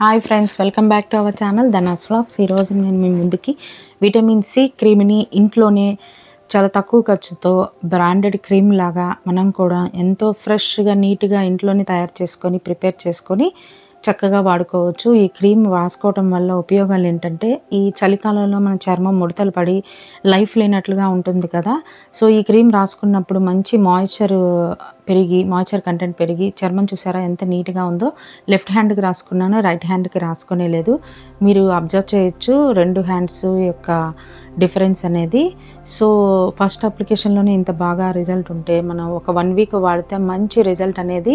Hi friends welcome back to our channel Dhanas vlogs ఈరోజు నేను మీ ముందుకి విటమిన్ సి క్రీమ్ని ఇంట్లోనే చాలా తక్కువ ఖర్చుతో బ్రాండెడ్ క్రీమ్ లాగా మనం కూడా ఎంతో ఫ్రెష్గా నీట్గా ఇంట్లోనే తయారు చేసుకొని ప్రిపేర్ చేసుకొని చక్కగా వాడుకోవచ్చు. ఈ క్రీమ్ రాసుకోవటం వల్ల ఉపయోగాలు ఏంటంటే ఈ చలికాలంలో మన చర్మం ముడతలు పడి లైఫ్ లేనట్లుగా ఉంటుంది కదా. సో ఈ క్రీమ్ రాసుకున్నప్పుడు మంచి మాయిశ్చర్ పెరిగి మాయిశ్చర్ కంటెంట్ పెరిగి చర్మం చూసారా ఎంత నీట్గా ఉందో? లెఫ్ట్ హ్యాండ్కి రాసుకున్నాను రైట్ హ్యాండ్కి రాసుకునే లేదు. మీరు అబ్జర్వ్ చేయొచ్చు రెండు హ్యాండ్స్ యొక్క డిఫరెన్స్ అనేది. సో ఫస్ట్ అప్లికేషన్లోనే ఇంత బాగా రిజల్ట్ ఉంటే మనం ఒక వన్ వీక్ వాడితే మంచి రిజల్ట్ అనేది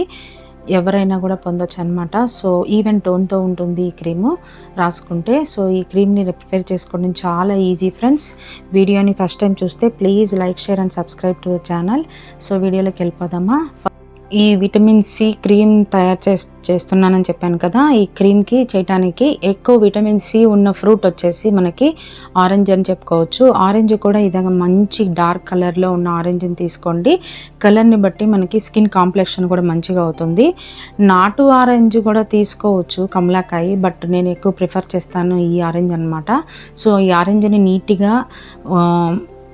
ఎవరైనా కూడా పొందొచ్చు అనమాట సో ఈవెన్ టోన్తో ఉంటుంది ఈ క్రీము రాసుకుంటే. సో ఈ క్రీమ్ని ప్రిపేర్ చేసుకోవడం చాలా ఈజీ ఫ్రెండ్స్ వీడియోని ఫస్ట్ టైం చూస్తే please like share and subscribe to channel so వీడియోలోకి వెళ్ళిపోదామా? ఈ విటమిన్ సి క్రీమ్ తయారు చే చేస్తున్నానని చెప్పాను కదా ఈ క్రీమ్కి చేయటానికి ఎక్కువ విటమిన్ సి ఉన్న ఫ్రూట్ వచ్చేసి మనకి ఆరెంజ్ అని చెప్పుకోవచ్చు. ఆరెంజ్ కూడా ఇదంగా మంచి డార్క్ కలర్లో ఉన్న ఆరెంజ్ని తీసుకోండి. కలర్ని బట్టి మనకి స్కిన్ కాంప్లెక్షన్ కూడా మంచిగా అవుతుంది. నాటు ఆరెంజ్ కూడా తీసుకోవచ్చు కమలాకాయ బట్ నేను ఎక్కువ ప్రిఫర్ చేస్తాను ఈ ఆరెంజ్ అనమాట సో ఈ ఆరెంజ్ని నీట్గా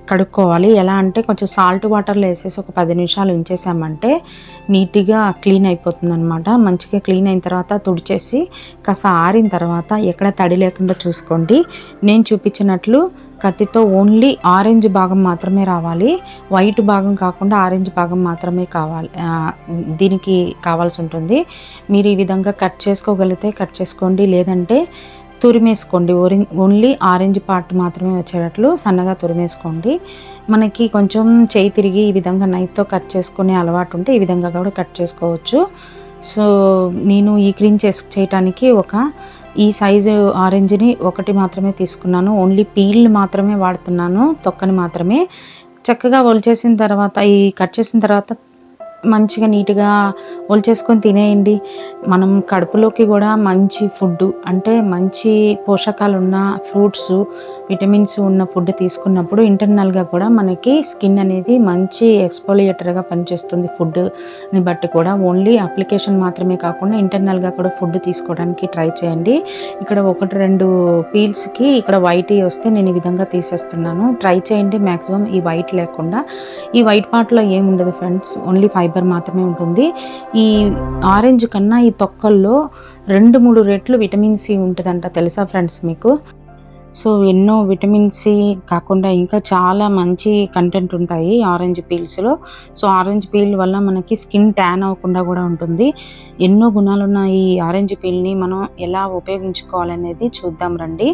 కడుక్కోవాలి. ఎలా అంటే కొంచెం సాల్ట్ వాటర్లో వేసేసి ఒక పది నిమిషాలు ఉంచేసామంటే నీట్గా క్లీన్ అయిపోతుంది అనమాట మంచిగా క్లీన్ అయిన తర్వాత తుడిచేసి కాస్త ఆరిన తర్వాత ఎక్కడ తడి లేకుండా చూసుకోండి. నేను చూపించినట్లు కత్తితో ఓన్లీ ఆరెంజ్ భాగం మాత్రమే రావాలి. వైట్ భాగం కాకుండా ఆరెంజ్ భాగం మాత్రమే కావాలి. దీనికి కావాల్సి ఉంటుంది. మీరు ఈ విధంగా కట్ చేసుకోగలిగితే కట్ చేసుకోండి. లేదంటే తురిమేసుకోండి. ఓరి ఓన్లీ ఆరెంజ్ పార్ట్ మాత్రమే వచ్చేటట్లు సన్నగా తురిమేసుకోండి. మనకి కొంచెం చేయి తిరిగి ఈ విధంగా నైఫ్తో కట్ చేసుకునే అలవాటు ఉంటే ఈ విధంగా కూడా కట్ చేసుకోవచ్చు. సో నేను ఈ క్రీమ్ చేసు చేయటానికి ఒక ఈ సైజు ఆరెంజ్ని ఒకటి మాత్రమే తీసుకున్నాను. ఓన్లీ పీల్ మాత్రమే వాడుతున్నాను తొక్కని మాత్రమే. చక్కగా ఒలిచేసిన తర్వాత ఈ కట్ చేసిన తర్వాత మంచిగా నీట్గా ఒలిచేసుకొని తినేయండి. మనం కడుపులోకి కూడా మంచి ఫుడ్ అంటే మంచి పోషకాలు ఉన్న ఫ్రూట్స్ విటమిన్స్ ఉన్న ఫుడ్ తీసుకున్నప్పుడు ఇంటర్నల్గా కూడా మనకి స్కిన్ అనేది మంచి ఎక్స్పోలియేటర్గా పనిచేస్తుంది ఫుడ్ని బట్టి కూడా. ఓన్లీ అప్లికేషన్ మాత్రమే కాకుండా ఇంటర్నల్గా కూడా ఫుడ్ తీసుకోవడానికి ట్రై చేయండి. ఇక్కడ ఒకటి రెండు పీల్స్కి ఇక్కడ వైట్ వస్తే నేను ఈ విధంగా తీసేస్తున్నాను. ట్రై చేయండి మ్యాక్సిమం ఈ వైట్ లేకుండా. ఈ వైట్ పార్ట్లో ఏముండదు ఫ్రెండ్స్ ఓన్లీ ఫైబర్ మాత్రమే ఉంటుంది. ఈ ఆరెంజ్ కన్నా ఈ తొక్కల్లో రెండు మూడు రెట్లు విటమిన్ సి ఉంటుందంట తెలుసా ఫ్రెండ్స్ మీకు? సో ఎన్నో విటమిన్ సి కాకుండా ఇంకా చాలా మంచి కంటెంట్ ఉంటాయి ఆరెంజ్ పీల్స్లో సో ఆరెంజ్ పీల్ వల్ల మనకి స్కిన్ ట్యాన్ అవ్వకుండా కూడా ఉంటుంది. ఎన్నో గుణాలు ఉన్న ఈ ఆరెంజ్ పీల్ని మనం ఎలా ఉపయోగించుకోవాలనేది చూద్దాం రండి.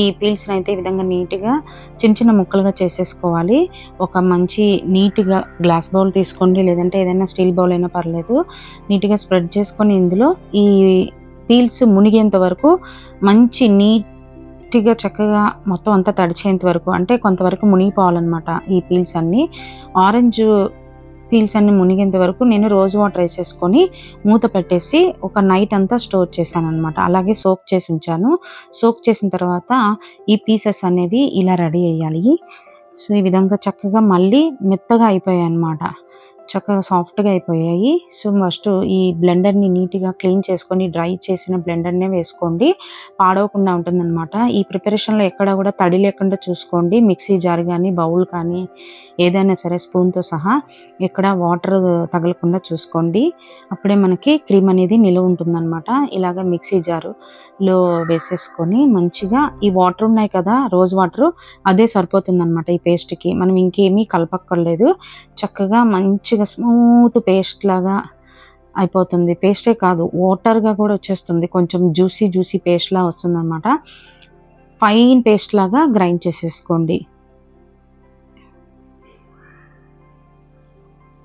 ఈ పీల్స్ని అయితే ఈ విధంగా నీట్గా చిన్న చిన్న ముక్కలుగా చేసేసుకోవాలి. ఒక మంచి నీట్గా గ్లాస్ బౌల్ తీసుకోండి. లేదంటే ఏదైనా స్టీల్ బౌల్ అయినా పర్లేదు. నీట్గా స్ప్రెడ్ చేసుకొని ఇందులో ఈ పీల్స్ మునిగేంత వరకు మంచి నీట్ గట్టిగా చక్కగా మొత్తం అంతా తడిచేంత వరకు అంటే కొంతవరకు మునిగిపోవాలన్నమాట ఈ పీల్స్ అన్నీ. ఆరెంజ్ పీల్స్ అన్ని మునిగేంత వరకు నేను రోజ్ వాటర్ వేసేసుకొని మూత పెట్టేసి ఒక నైట్ అంతా స్టోర్ చేశాను అనమాట అలాగే సోక్ చేసి ఉంచాను. సోక్ చేసిన తర్వాత ఈ పీసెస్ అనేవి ఇలా రెడీ అయ్యాలి సో ఈ విధంగా చక్కగా మళ్ళీ మెత్తగా అయిపోయాయి అనమాట చక్కగా సాఫ్ట్గా అయిపోయాయి. సో ఫస్ట్ ఈ బ్లెండర్ని నీట్గా క్లీన్ చేసుకొని డ్రై చేసిన బ్లెండర్నే వేసుకోండి. పాడవకుండా ఉంటుందన్నమాట. ఈ ప్రిపరేషన్లో ఎక్కడ కూడా తడి లేకుండా చూసుకోండి. మిక్సీ జార్ కానీ బౌల్ కానీ ఏదైనా సరే స్పూన్తో సహా ఎక్కడ వాటర్ తగలకుండా చూసుకోండి. అప్పుడే మనకి క్రీమ్ అనేది నిలువ ఉంటుందన్నమాట. ఇలాగ మిక్సీ జారులో వేసేసుకొని మంచిగా ఈ వాటర్ ఉన్నాయి కదా రోజ్ వాటర్ అదే సరిపోతుందన్నమాట ఈ పేస్ట్కి. మనం ఇంకేమీ కలపక్కర్లేదు. చక్కగా మంచి మంచిగా స్మూత్ పేస్ట్ లాగా అయిపోతుంది. పేస్టే కాదు వాటర్గా కూడా వచ్చేస్తుంది. కొంచెం జ్యూసీ జ్యూసీ పేస్ట్లా వస్తుంది అనమాట ఫైన్ పేస్ట్ లాగా గ్రైండ్ చేసేసుకోండి.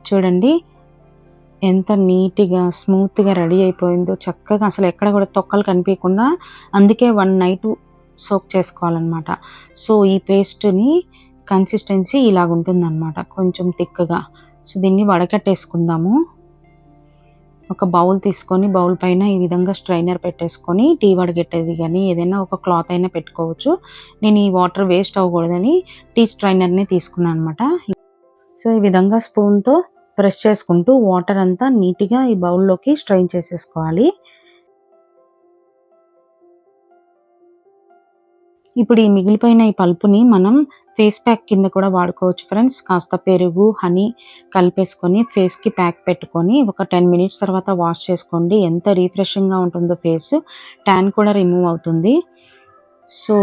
చూడండి ఎంత నీట్గా స్మూత్గా రెడీ అయిపోయిందో చక్కగా అసలు ఎక్కడ కూడా తొక్కలు కనిపించకుండా అందుకే వన్ నైట్ సోక్ చేసుకోవాలన్నమాట. సో ఈ పేస్ట్ని కన్సిస్టెన్సీ ఇలాగ ఉంటుందన్నమాట కొంచెం థిక్గా. సో దీన్ని వడకట్టేసుకుందాము. ఒక బౌల్ తీసుకొని బౌల్ పైన ఈ విధంగా స్ట్రైనర్ పెట్టేసుకొని టీ వడగట్టేది కానీ ఏదైనా ఒక క్లాత్ అయినా పెట్టుకోవచ్చు. నేను ఈ వాటర్ వేస్ట్ అవ్వకూడదని టీ స్ట్రైనర్ని తీసుకున్నాను అనమాట సో ఈ విధంగా స్పూన్తో ప్రెస్ చేసుకుంటూ వాటర్ అంతా నీట్గా ఈ బౌల్లోకి స్ట్రైన్ చేసేసుకోవాలి. ఇప్పుడు ఈ మిగిలిపోయిన ఈ పల్పుని మనం ఫేస్ ప్యాక్ కింద కూడా వాడుకోవచ్చు ఫ్రెండ్స్ కాస్త పెరుగు హనీ కలిపేసుకొని ఫేస్కి ప్యాక్ పెట్టుకొని ఒక టెన్ మినిట్స్ తర్వాత వాష్ చేసుకోండి. ఎంత రీఫ్రెషింగ్గా ఉంటుందో ఫేస్ ట్యాన్ కూడా రిమూవ్ అవుతుంది. సో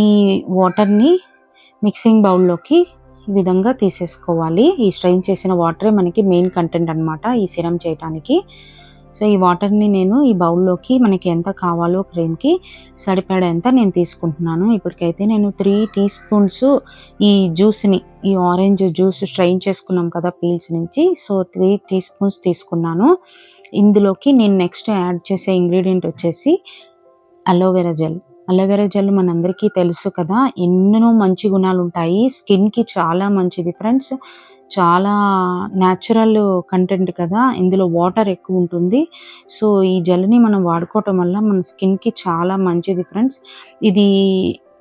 ఈ వాటర్ని మిక్సింగ్ బౌల్లోకి ఈ విధంగా తీసేసుకోవాలి. ఈ స్ట్రెయిన్ చేసిన వాటరే మనకి మెయిన్ కంటెంట్ అనమాట ఈ సిరం చేయటానికి. సో ఈ వాటర్ని నేను ఈ బౌల్లోకి మనకి ఎంత కావాలో క్రీమ్కి సరిపడా ఎంత నేను తీసుకుంటున్నాను. ఇప్పటికైతే నేను త్రీ టీ స్పూన్స్ ఈ జ్యూస్ని ఈ ఆరెంజ్ జ్యూస్ స్ట్రెయిన్ చేసుకున్నాం కదా పీల్స్ నుంచి సో త్రీ టీ స్పూన్స్ తీసుకున్నాను. ఇందులోకి నేను నెక్స్ట్ యాడ్ చేసే ఇంగ్రీడియంట్ వచ్చేసి aloe vera gel. Aloe vera gel మనందరికీ తెలుసు కదా ఎన్నో మంచి గుణాలు ఉంటాయి స్కిన్కి చాలా మంచిది ఫ్రెండ్స్. చాలా న్యాచురల్ కంటెంట్ కదా. ఇందులో వాటర్ ఎక్కువ ఉంటుంది. సో ఈ జెల్ని మనం వాడుకోవటం వల్ల మన స్కిన్కి చాలా మంచిది ఫ్రెండ్స్ ఇది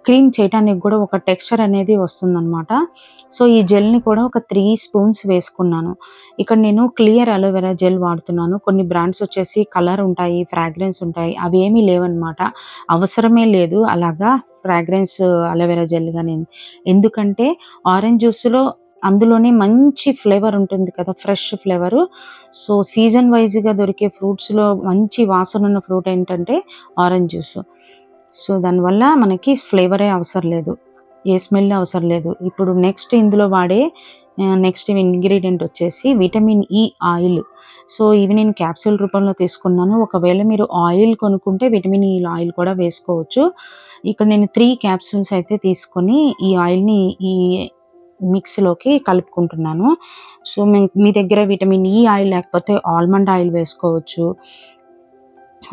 క్రీమ్ చేయడానికి కూడా ఒక టెక్స్చర్ అనేది వస్తుందన్నమాట. సో ఈ జెల్ని కూడా ఒక త్రీ స్పూన్స్ వేసుకున్నాను. ఇక్కడ నేను క్లియర్ అలోవెరా జెల్ వాడుతున్నాను. కొన్ని బ్రాండ్స్ వచ్చేసి కలర్ ఉంటాయి ఫ్రాగ్రెన్స్ ఉంటాయి. అవి ఏమీ లేవన్నమాట. అవసరమే లేదు. అలాగా ఫ్రాగ్రెన్స్ అలోవెరా జెల్ కానీ ఎందుకంటే ఆరెంజ్ జ్యూస్లో అందులోనే మంచి ఫ్లేవర్ ఉంటుంది కదా ఫ్రెష్ ఫ్లేవరు. సో సీజన్ వైజ్గా దొరికే ఫ్రూట్స్లో మంచి వాసన ఉన్న ఫ్రూట్ ఏంటంటే ఆరెంజ్ జ్యూస్. సో దానివల్ల మనకి ఫ్లేవరే అవసరం లేదు. ఏ స్మెల్ అవసరం లేదు. ఇప్పుడు నెక్స్ట్ ఇందులో వాడే నెక్స్ట్ ఇంగ్రీడియంట్ వచ్చేసి విటమిన్ ఈ ఆయిల్. సో ఇవి నేను క్యాప్సూల్ రూపంలో తీసుకున్నాను. ఒకవేళ మీరు ఆయిల్ కొనుక్కుంటే విటమిన్ ఈ ఆయిల్ కూడా వేసుకోవచ్చు. ఇక్కడ నేను త్రీ క్యాప్సూల్స్ అయితే తీసుకొని ఈ ఆయిల్ని ఈ మిక్స్లోకి కలుపుకుంటున్నాను. సో మీ దగ్గర విటమిన్ ఈ ఆయిల్ లేకపోతే ఆల్మండ్ ఆయిల్ వేసుకోవచ్చు.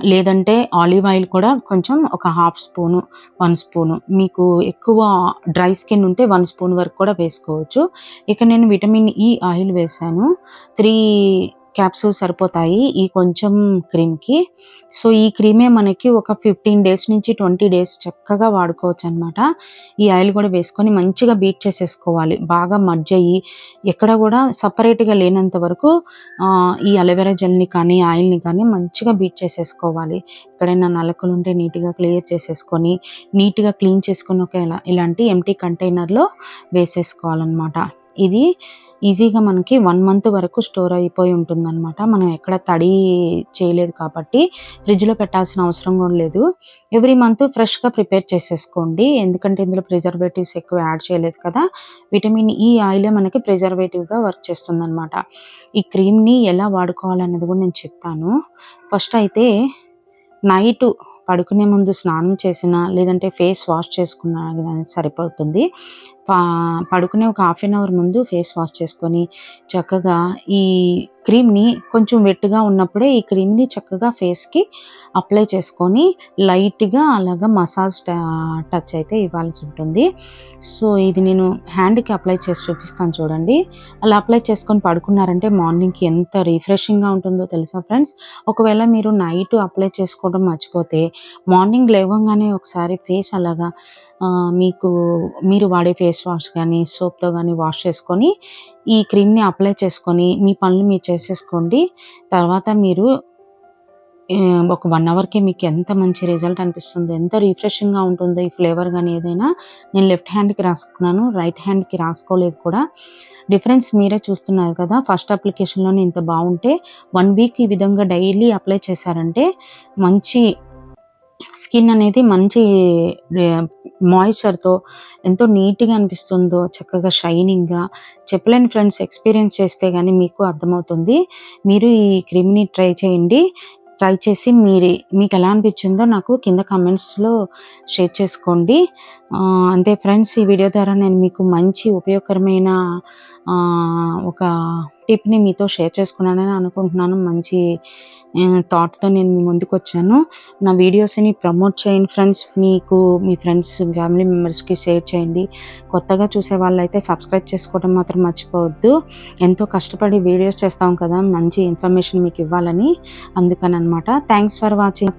లేదంటే ఆలివ్ ఆయిల్ కూడా కొంచెం ఒక హాఫ్ స్పూను వన్ స్పూను. మీకు ఎక్కువ డ్రై స్కిన్ ఉంటే వన్ స్పూన్ వరకు కూడా వేసుకోవచ్చు. ఇక నేను విటమిన్ ఈ ఆయిల్ వేసాను త్రీ క్యాప్సూల్ సరిపోతాయి ఈ కొంచెం క్రీమ్కి. సో ఈ క్రీమే మనకి ఒక ఫిఫ్టీన్ డేస్ నుంచి ట్వంటీ డేస్ చక్కగా వాడుకోవచ్చు అనమాట ఈ ఆయిల్ కూడా వేసుకొని మంచిగా బీట్ చేసేసుకోవాలి. బాగా మర్జ్ అయ్యి ఎక్కడ కూడా సపరేట్గా లేనంత వరకు ఈ అలోవెరా జెల్ని కానీ ఆయిల్ని కానీ మంచిగా బీట్ చేసేసుకోవాలి. ఎక్కడైనా నలకలు ఉంటే నీట్గా క్లియర్ చేసేసుకొని నీట్గా క్లీన్ చేసుకొని ఒక ఇలాంటి ఎంటీ కంటైనర్లో వేసేసుకోవాలన్నమాట. ఇది ఈజీగా మనకి వన్ మంత్ వరకు స్టోర్ అయిపోయి ఉంటుందన్నమాట. మనం ఎక్కడ తడి చేయలేదు కాబట్టి ఫ్రిడ్జ్లో పెట్టాల్సిన అవసరం కూడా లేదు. ఎవ్రీ మంత్ ఫ్రెష్గా ప్రిపేర్ చేసేసుకోండి. ఎందుకంటే ఇందులో ప్రిజర్వేటివ్స్ ఎక్కువ యాడ్ చేయలేదు కదా. విటమిన్ ఈ ఆయిలే మనకి ప్రిజర్వేటివ్గా వర్క్ చేస్తుందన్నమాట. ఈ క్రీమ్ని ఎలా వాడుకోవాలనేది కూడా నేను చెప్తాను. ఫస్ట్ అయితే నైట్ పడుకునే ముందు స్నానం చేసినా లేదంటే ఫేస్ వాష్ చేసుకున్నా సరిపోతుంది. పడుకునే ఒక హాఫ్ అన్ అవర్ ముందు ఫేస్ వాష్ చేసుకొని చక్కగా ఈ క్రీమ్ని కొంచెం వెట్టుగా ఉన్నప్పుడే ఈ క్రీమ్ని చక్కగా ఫేస్కి అప్లై చేసుకొని లైట్గా అలాగా మసాజ్ టచ్ అయితే ఇవ్వాల్సి ఉంటుంది. సో ఇది నేను హ్యాండ్కి అప్లై చేసి చూపిస్తాను చూడండి. అలా అప్లై చేసుకొని పడుకున్నారంటే మార్నింగ్కి ఎంత రిఫ్రెషింగ్గా ఉంటుందో తెలుసా ఫ్రెండ్స్ ఒకవేళ మీరు నైట్ అప్లై చేసుకోవడం మర్చిపోతే మార్నింగ్ లేవగానే ఒకసారి ఫేస్ అలాగా మీకు మీరు వాడే ఫేస్ వాష్ కానీ సోప్తో కానీ వాష్ చేసుకొని ఈ క్రీమ్ని అప్లై చేసుకొని మీ పనులు మీరు చేసేసుకోండి. తర్వాత మీరు ఒక వన్ అవర్కి మీకు ఎంత మంచి రిజల్ట్ అనిపిస్తుందో ఎంత రిఫ్రెషింగ్గా ఉంటుందో ఈ ఫ్లేవర్ కానీ ఏదైనా నేను లెఫ్ట్ హ్యాండ్కి రాసుకున్నాను రైట్ హ్యాండ్కి రాసుకోలేదు కూడా. డిఫరెన్స్ మీరే చూస్తున్నారు కదా ఫస్ట్ అప్లికేషన్లోనే ఇంత బాగుంటే వన్ వీక్ ఈ విధంగా డైలీ అప్లై చేశారంటే మంచి స్కిన్ అనేది మంచి మాయిశ్చర్తో ఎంతో నీట్గా అనిపిస్తుందో చక్కగా షైనింగ్గా చెప్పలేని ఫ్రెండ్స్ ఎక్స్పీరియన్స్ చేస్తే కానీ మీకు అర్థమవుతుంది. మీరు ఈ క్రీమ్ని ట్రై చేయండి. ట్రై చేసి మీరు మీకు ఎలా అనిపించిందో నాకు కింద కమెంట్స్లో షేర్ చేసుకోండి. అంతే ఫ్రెండ్స్ ఈ వీడియో ద్వారా నేను మీకు మంచి ఉపయోగకరమైన ఒక టిప్ని మీతో షేర్ చేసుకున్నానని అనుకుంటున్నాను. మంచి థాట్తో నేను మీ ముందుకు వచ్చాను నా వీడియోస్ని ప్రమోట్ చేయండి ఫ్రెండ్స్ మీకు మీ ఫ్రెండ్స్ ఫ్యామిలీ మెంబర్స్కి షేర్ చేయండి. కొత్తగా చూసే వాళ్ళైతే సబ్స్క్రైబ్ చేసుకోవడం మాత్రం మర్చిపోవద్దు. ఎంతో కష్టపడి వీడియోస్ చేస్తాం కదా మంచి ఇన్ఫర్మేషన్ మీకు ఇవ్వాలని అందుకని అనమాట థ్యాంక్స్ ఫర్ వాచింగ్